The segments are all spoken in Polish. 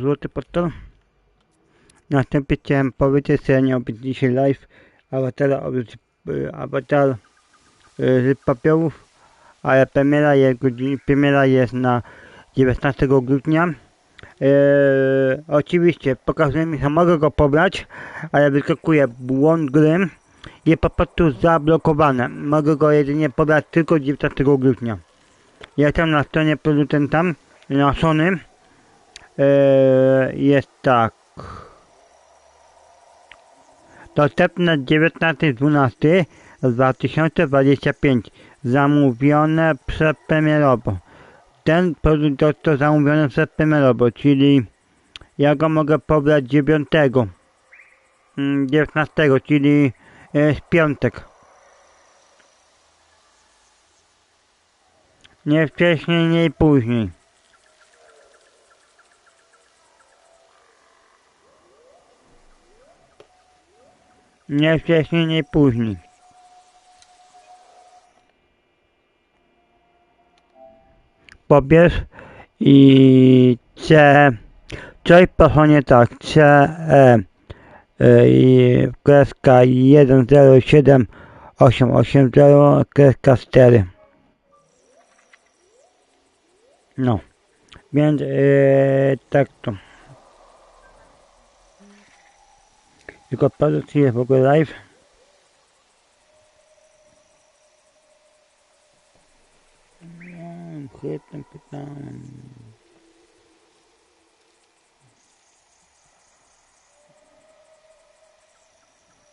złoty portal. Następnie chciałem powiedzieć, że ja nie robię dzisiaj live awatara, y, awatar y, z papierów, ale premiera jest, premiera jest na 19 grudnia. Eee, oczywiście pokazuje mi, że mogę go pobrać, ale wyskakuje błąd gry jest po prostu zablokowane. Mogę go jedynie pobrać tylko 19 grudnia. Jestem na stronie producenta, na Sony. Eee, jest tak. Dostępne 19.12 2025. Zamówione przedpremierowo. Ten produkt został zamówiony przedpremierowo, czyli ja go mogę pobrać 9. mm, 19, czyli e, w piątek. Nie wcześniej, nie później. Nie wcześniej, nie później. Pobierz i C. Coś poszło nie tak. C. E. e kreska 107880 kreska 4. No. Więc e, tak to. Tylko patrzę, czy jest w ogóle live. No, Chwytam, pytam.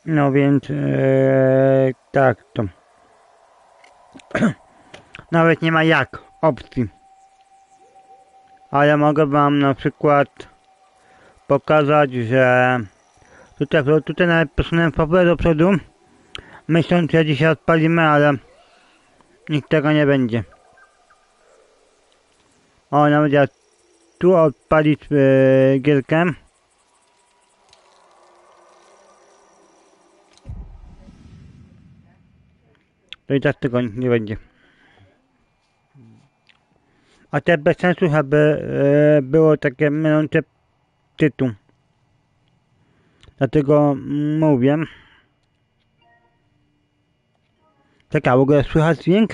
No więc e, tak to. Nawet nie ma jak opcji. Ale mogę wam na przykład pokazać, że tutaj, tutaj nawet posunąłem fabulę do przodu. Myśląc, że dzisiaj odpalimy, ale nikt tego nie będzie. O, nawet jak tu odpalić e, gierkę. To i tak tego nie będzie. A te bez sensu, aby e, było takie mylące tytuł. Dlatego mówię. Czekaj, w ogóle słychać dźwięk?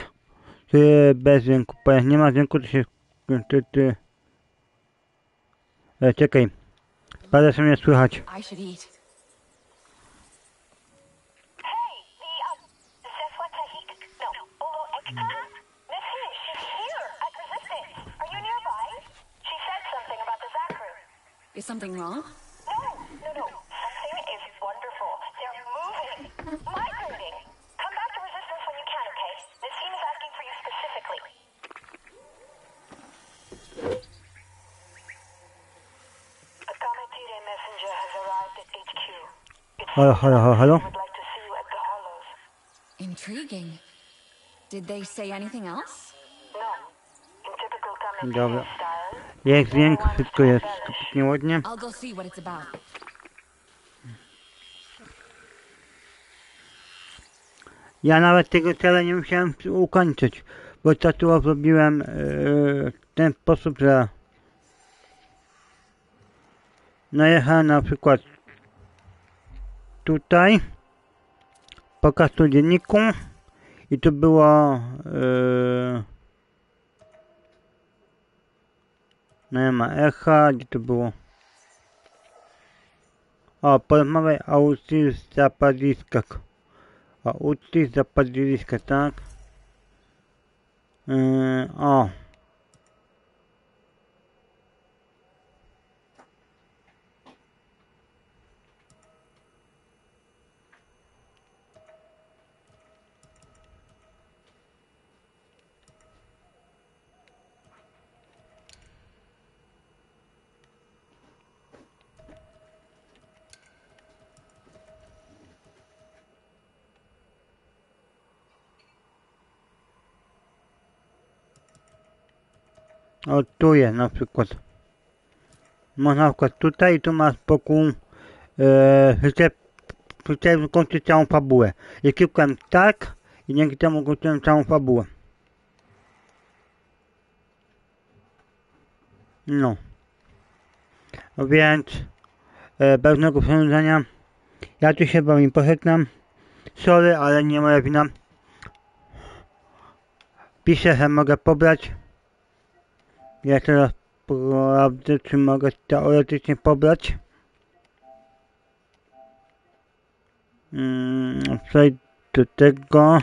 Czy bez dźwięku? Bo jak nie ma dźwięku, to się... Ty, ty. E, czekaj. Parę się mnie słychać. I should eat. Moving. Migrating. Come back to Resistance when you can, okay? Nassim is asking for you specifically. A messenger has arrived at HQ. It's Halo, halo, halo, halo. would like to see you at the Hollows. Intriguing. Did they say anything else? No. In typical Dobra. style, Jest dźwięk, wszystko jest. I'll go see what it's about. Ja nawet tego celu nie musiałem ukończyć, bo to tu zrobiłem e, w ten sposób, że najechałem na przykład tutaj, pokaz tu dzienniku i tu było no nie ma echa, gdzie to było o, porozmawiaj o audycji w وقوة 30 دقة ديال الاتكاتاك اه, آه. O, tu jest na przykład. Można na przykład tutaj i tu masz boku e, chcę kończyć całą fabułę. I klikłem tak i dzięki temu kończyłem całą fabułę. No. Więc e, bez żadnego przedłużenia ja tu się wam pożegnam. Sorry, ale nie moja wina. Piszę, że mogę pobrać. Ja teraz sprawdzę, czy mogę teoretycznie pobrać. Mm, przejdź do tego.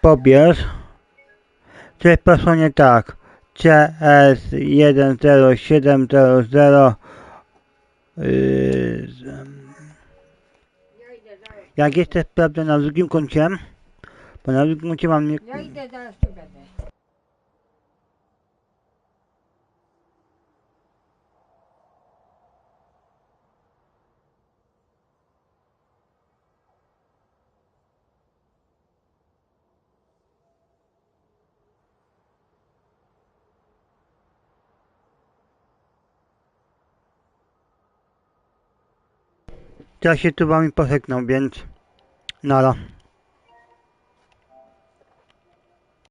Pobierz. Coś poszło nie tak. CS10700 yy, Jak jeszcze sprawdzę na drugim koncie, bo na drugim koncie mam nie, Ja idę, zaraz tu będę. Ja się tu wami pożegnam, więc nara.